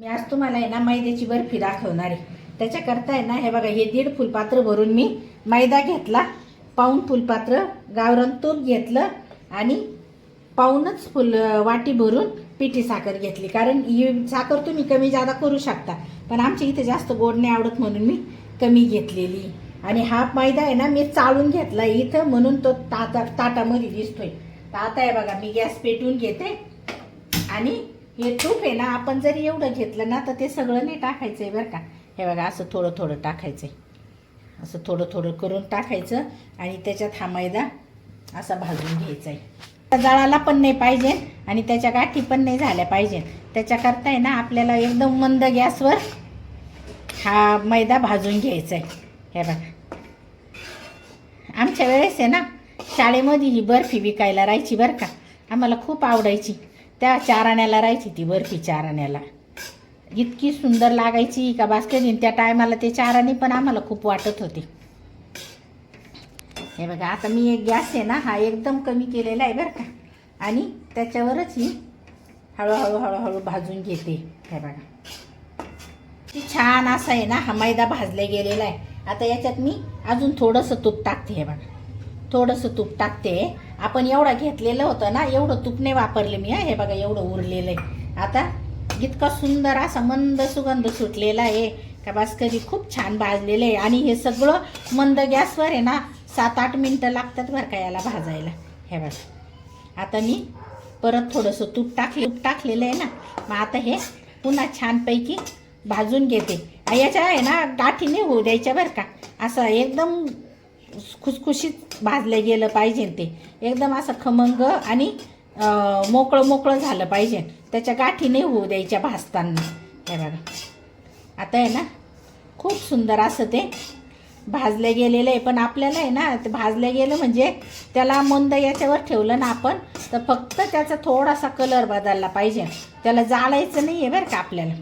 मी आज तुम्हाला आहे ना मैद्याची बर्फी दाखवणार आहे. त्याच्याकरता आहे ना हे बघा हे दीड फुलपात्र भरून मी मैदा घेतला पाऊन फुलपात्र गावरान तूप घेतलं आणि पाऊनच फुल वाटी भरून पिठी साखर घेतली. कारण ही साखर तुम्ही कमी जादा करू शकता पण आमच्या इथे जास्त गोड नाही आवडत म्हणून मी कमी घेतलेली. आणि हा मैदा आहे ना मी चाळून घेतला इथं म्हणून तो ताटा ताटामध्ये दिसतोय. तर आता आहे बघा मी गॅस पेटवून घेते आणि हे तूप आहे ना आपण जरी एवढं घेतलं ना तर ते सगळं नाही टाकायचं आहे बरं का. हे बघा असं थोडं थोडं टाकायचं आहे असं थोडं थोडं करून टाकायचं आणि त्याच्यात हा मैदा असा भाजून घ्यायचा आहे जळाला पण नाही पाहिजे आणि त्याच्या गाठी पण नाही झाल्या पाहिजे. त्याच्याकरता आहे ना आपल्याला एकदम मंद गॅसवर हा मैदा भाजून घ्यायचा आहे हे बघा. आमच्या वेळेस आहे ना शाळेमध्ये ही बर्फी विकायला राहायची बरं का. आम्हाला खूप आवडायची. त्या चाराण्याला राहायची ती बर्फी चाराण्याला. इतकी सुंदर लागायची का बास्केट त्या टायमाला ते चाराणी पण आम्हाला खूप वाटत होते. हे बघा आता मी एक गॅस आहे ना हा एकदम कमी केलेला आहे बरं का. आणि त्याच्यावरच ही हळूहळू हळूहळू भाजून घेते. हे बघा. ती छान असा आहे ना हा मैदा भाजला गेलेला आहे. आता याच्यात मी अजून थोडंसं तूप टाकते हे बघा. थोडंसं तूप टाकते. आपण एवढं घेतलेलं होतं ना एवढं तूप नाही वापरले मी हे. बघा एवढं उरलेलं आहे. आता इतका सुंदर असा मंद सुगंध सुटलेला आहे का बास कधी खूप छान भाजलेलं आहे. आणि हे सगळं मंद गॅसवर आहे ना सात आठ मिनटं लागतात बरं का याला भाजायला. हे बघा. आता मी परत थोडंसं तूप टाकले तूप टाकलेलं आहे ना मग आता हे पुन्हा छानपैकी भाजून घेते. याच्या आहे ना गाठी नाही होऊ द्यायच्या बरं का. असं एकदम खुसखुशीत भाजलं गेलं पाहिजे ते. एकदम असं खमंग आणि मोकळं मोकळं झालं पाहिजे. त्याच्या गाठी नाही होऊ द्यायच्या भाजताना. हे बघा. आता आहे ना खूप सुंदर असं ते भाजलं गेलेलं आहे. पण आपल्याला आहे ना ते भाजलं गेलं म्हणजे त्याला मंद याच्यावर ठेवलं ना आपण तर फक्त त्याचा थोडासा कलर बदलला पाहिजे. त्याला जाळायचं नाही आहे बरं का आपल्याला.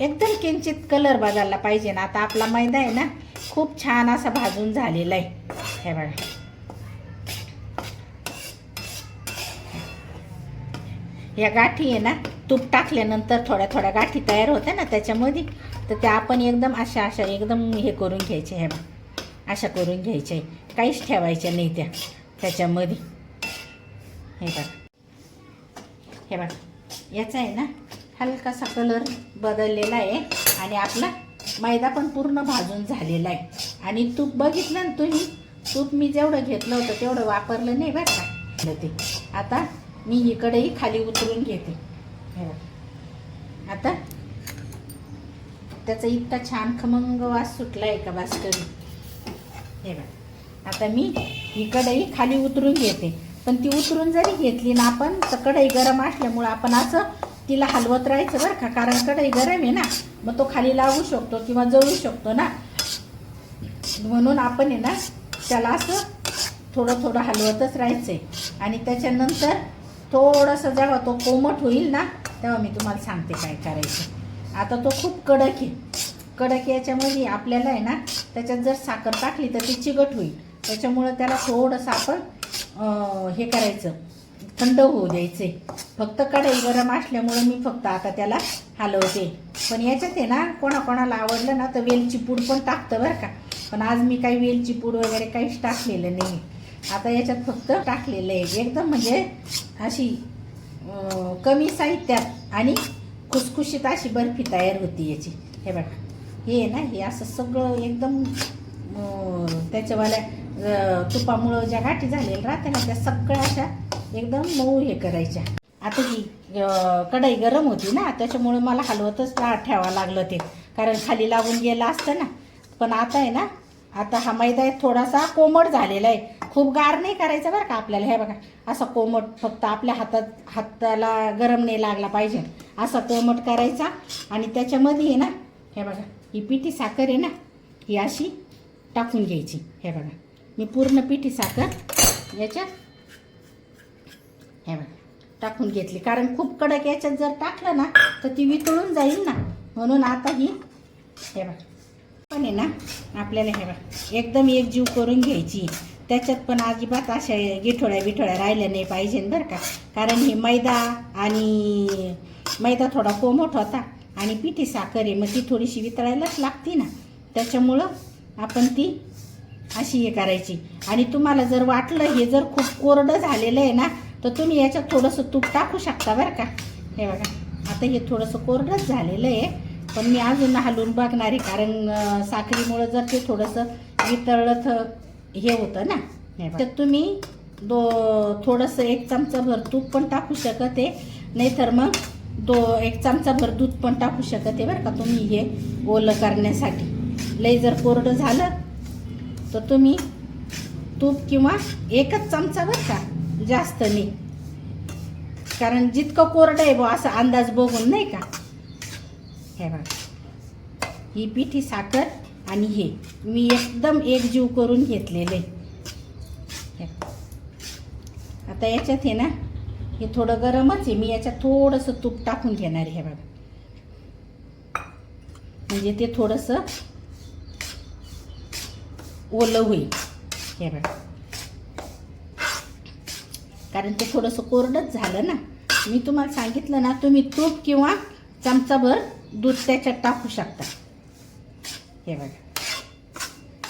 एकदम किंचित कलर बदलला पाहिजे ना. आता आपला मैदा आहे ना खूप छान असा भाजून झालेला आहे. हे बघा. या गाठी आहे ना तूप टाकल्यानंतर थोड्या थोड्या गाठी तयार होत्या ना त्याच्यामध्ये तर त्या आपण एकदम अशा अशा एकदम हे करून घ्यायचे हे बघा. अशा करून घ्यायच्या काहीच ठेवायच्या नाही त्या त्याच्यामध्ये. हे बघा. हे बघा. याचा आहे ना हलकासा कलर बदललेला आहे आणि आपला मैदा पण पूर्ण भाजून झालेला आहे. आणि तूप बघितलं ना तुम्ही? तूप मी जेवढं घेतलं होतं तेवढं वापरलं नाही बरं का? ते. आता मी इकडेही खाली उतरून घेते. हे. आता त्याचा इतका छान खमंग वास सुटला आहे का बास्करी हे बघा. आता मी ही कढई खाली उतरून घेते. पण ती उतरून जरी घेतली ना आपण तर कढई गरम असल्यामुळं आपण असं तिला हलवत राहायचं बरं का? कारण कढई गरम आहे ना मग तो खाली लागू शकतो किंवा जळू शकतो ना. म्हणून आपण आहे ना त्याला असं थोडं थोडं हलवतच राहायचं आहे आणि त्याच्यानंतर थोडंसं जेव्हा तो कोमट होईल ना तेव्हा मी तुम्हाला सांगते काय करायचं. आता तो खूप कडक आहे. कडक याच्यामध्ये आपल्याला आहे ना त्याच्यात जर साखर टाकली तर ती चिकट होईल. त्याच्यामुळं त्याला थोडंसं आपण हे करायचं. थंड होऊ द्यायचे. फक्त कढई गरम असल्यामुळं मी फक्त आता त्याला हलवते. पण याच्यात आहे ना कोणाकोणाला आवडलं ना तर वेलची पूड पण टाकतं बरं का. पण आज मी काही वेलची पूड वगैरे काहीच टाकलेलं नाही. आता याच्यात फक्त टाकलेलं आहे. एकदम म्हणजे अशी कमी साहित्यात आणि खुसखुशीत अशी बर्फी तयार होती याची. हे बघा. हे ना हे असं सगळं एकदम त्याच्यावाल्या तुपामुळं ज्या गाठी झालेल्या राहते ना त्या सगळ्या अशा एकदम मऊ हे करायच्या. आता ही कढई गरम होती ना त्याच्यामुळे मला हलवतच ठेवावं लागलं ते. कारण खाली लागून गेलं असतं ना. पण आता आहे ना आता हा मैदा आहे थोडासा कोमट झालेला आहे. खूप गार नाही करायचा बरं का आपल्याला. हे बघा असा कोमट फक्त आपल्या हातात हाताला गरम नाही लागला पाहिजे. असा कोमट करायचा. आणि त्याच्यामध्ये आहे ना हे बघा ही पिठी साखर आहे ना ही अशी टाकून घ्यायची. हे बघा मी पूर्ण पिठी साखर याच्यात हे बघा टाकून घेतली. कारण खूप कडक याच्यात जर टाकलं ना तर ती वितळून जाईल ना. म्हणून आता ही हे बघा. पण आहे ना आपल्याला हे बघा एकदम एकजीव करून घ्यायची. त्याच्यात पण अजिबात अशा गिठोळ्या बिठोळ्या राहिल्या नाही पाहिजे बरं का. कारण हे मैदा आणि मैदा थोडा कोमट होता आणि पिठी साखर आहे मग ती थोडीशी वितळायलाच लागते ना. त्याच्यामुळं आपण ती अशी हे करायची. आणि तुम्हाला जर वाटलं हे जर खूप कोरडं झालेलं आहे ना तर तुम्ही याच्यात थोडंसं तूप टाकू शकता बरं का. हे बघा आता हे थोडंसं कोरडंच झालेलं आहे पण मी अजून हलवून बघणार आहे कारण साखरेमुळं जर ते थोडंसं वितळलं तर हे होतं ना. तर तुम्ही दो थोडंसं एक चमचाभर तूप पण टाकू शकत आहे नाहीतर मग दो एक चमचाभर दूध पण टाकू शकत आहे बरं का तुम्ही हे ओलं करण्यासाठी. लई जर कोरडं झालं तर तुम्ही तूप किंवा एकच चमचा बरं का जास्त नाही. कारण जितकं कोरडं आहे बुवा असा अंदाज बघून नाही का? हे बघा. ही पिठी साखर आणि हे. मी एकदम एकजीव करून घेतलेले. हे. आता याच्यात आहे ना हे थोडं गरमच आहे. मी याच्यात थोडंसं तूप टाकून घेणार आहे हे बघा. म्हणजे ते थोडंसं ओलं होईल. हे बघा. कारण ते थोडंसं कोरडंच झालं ना. मी तुम्हाला सांगितलं ना तुम्ही तूप किंवा चमचाभर दूध त्याच्यात टाकू शकता. हे बघा.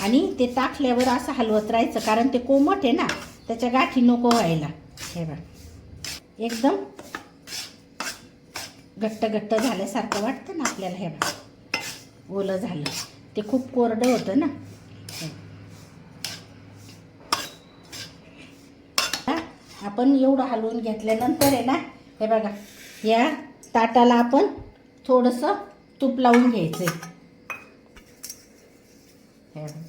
आणि ते टाकल्यावर असं हलवत राहायचं कारण ते कोमट आहे ना त्याच्या गाठी नको व्हायला. हे बघा. एकदम घट्ट घट्ट झाल्यासारखं वाटतं ना आपल्याला हे बघा. ओलं झालं. ते खूप कोरडं होतं ना हे. हा, आपण एवढं हलवून घेतल्यानंतर आहे ना हे बघा या ताटाला आपण थोडंसं तूप लावून घ्यायचं आहे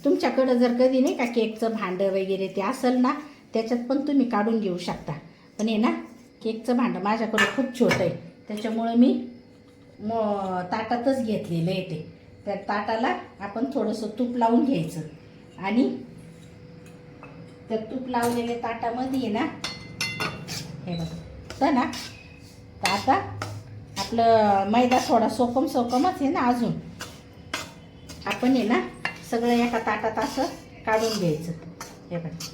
तुमच्याकडं जर कधी नाही का केकचं भांडं वगैरे ते असेल ना त्याच्यात पण तुम्ही काढून घेऊ शकता. पण आहे ना केकचं भांडं माझ्याकडं खूप छोटं आहे. त्याच्यामुळं मी म ताटातच घेतलेलं आहे ते. त्या ताटाला आपण थोडंसं तूप लावून घ्यायचं. आणि त्या तूप लावलेल्या ताटामध्ये आहे ना हे बघा. तर ना. तर आता आपलं मैदा थोडा सोकम सोकमच आहे ना अजून. आपण आहे ना सगळं एका ताटात असं काढून घ्यायचं. हे बघा.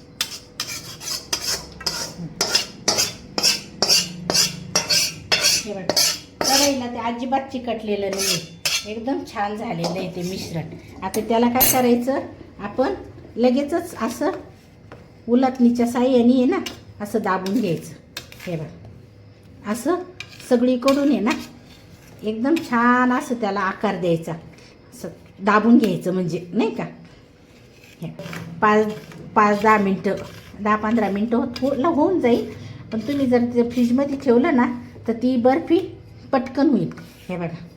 हे बघा. कढईला ते अजिबात चिकटलेलं नाही एकदम छान झालेलं आहे ते मिश्रण. आता त्याला काय करायचं? आपण लगेचच असं उलटणीच्या साह्याने आहे ना असं दाबून घ्यायचं. हे बघा. असं सगळीकडून आहे ना एकदम छान असं त्याला आकार द्यायचा. असं दाबून घ्यायचं म्हणजे नाही का? हे. पाच पाच दहा मिनटं दहा पंधरा मिनटं हो, हो- पूर्ण होऊन जाईल. पण तुम्ही जर ते फ्रीजमध्ये ठेवलं ना तर ती बर्फी पटकन होईल. हे बघा.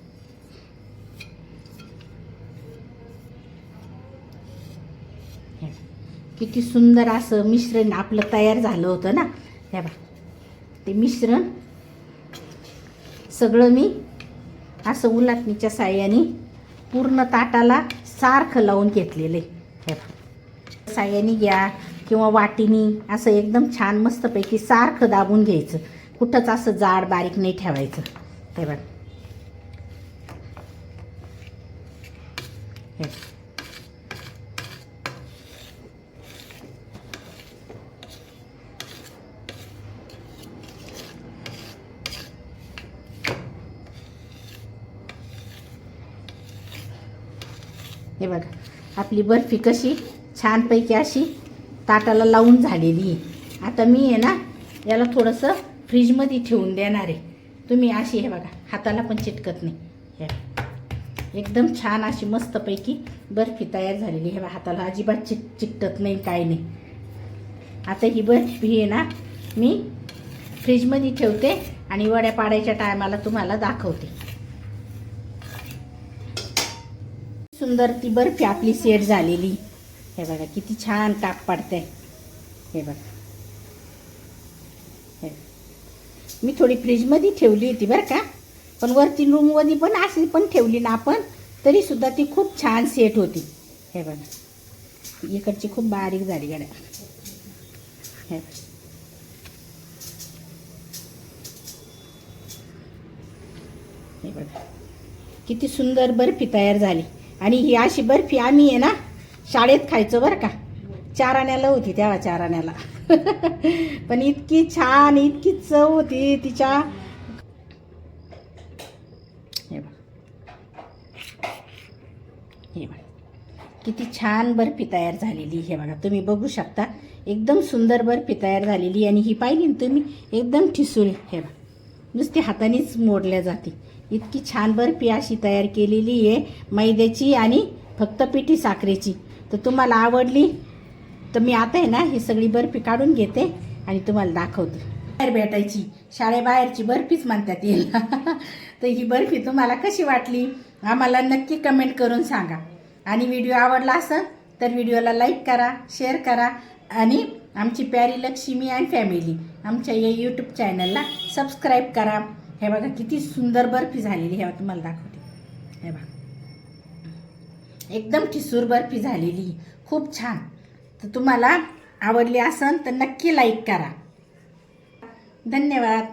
किती सुंदर असं मिश्रण आपलं तयार झालं होतं ना. हे बघा. ते मिश्रण. सगळं मी असं उलाटणीच्या साह्याने पूर्ण ताटाला सारखं लावून घेतलेलं आहे हे साह्याने घ्या किंवा वाटीनी असं एकदम छान मस्तपैकी सारखं दाबून घ्यायचं. कुठंच असं जाड बारीक नाही ठेवायचं. हे बघा. हे बघा. आपली बर्फी कशी? छानपैकी अशी ताटाला लावून झालेली आहे. आता मी आहे ना याला थोडंसं फ्रीजमध्ये ठेवून देणार आहे. तुम्ही अशी हे बघा हाताला पण चिटकत नाही. हे एकदम छान अशी मस्तपैकी बर्फी तयार झालेली हे बघा हाताला अजिबात चिट चिकटत नाही काय नाही. आता ही बर्फी आहे ना मी फ्रीजमध्ये ठेवते आणि वड्या पाडायच्या टायमाला तुम्हाला दाखवते. सुंदर ती बर्फी आपली सेट झालेली. हे बघा किती छान टाक पडते हे बघा. हे. मी थोडी फ्रीजमध्ये ठेवली होती बरं का पण वरती रूममध्ये पण अशी पण ठेवली ना आपण तरी सुद्धा ती खूप छान सेट होती. हे बघा. इकडची खूप बारीक झाली गड्या. हे हे बघा. किती सुंदर बर्फी तयार झाली. आणि ही अशी बर्फी आम्ही आहे ना शाळेत खायचो बरं का. चार आण्याला होती तेव्हा चार आण्याला पण इतकी छान इतकी चव होती तिच्या. हे किती छान बर्फी तयार झालेली हे बघा. तुम्ही बघू शकता. एकदम सुंदर बर्फी तयार झालेली आणि ही पाहिली ना तुम्ही एकदम ठिसूळ हे बघा. नुसती हातानेच मोडल्या जाते. इतकी छान बर्फी अशी तयार केलेली आहे मैद्याची आणि फक्त पिठी साखरेची. तर तुम्हाला आवडली तर मी आता आहे ना ही सगळी बर्फी काढून घेते आणि तुम्हाला दाखवते. बाहेर भेटायची शाळेबाहेरची बर्फीच म्हणतात येईल तर ही बर्फी तुम्हाला कशी वाटली आम्हाला नक्की कमेंट करून सांगा. आणि व्हिडिओ आवडला असेल तर व्हिडिओला लाईक करा शेअर करा आणि आमची प्यारी लक्ष्मी अँड फॅमिली आमच्या या यूट्यूब चॅनलला सबस्क्राईब करा. हे बघा किती सुंदर बर्फी झालेली हे तुम्हाला दाखवते. हे बघा. एकदम ठिसूर बर्फी झालेली. खूप छान. तर तुम्हाला आवडली असेल तर नक्की लाईक करा. धन्यवाद.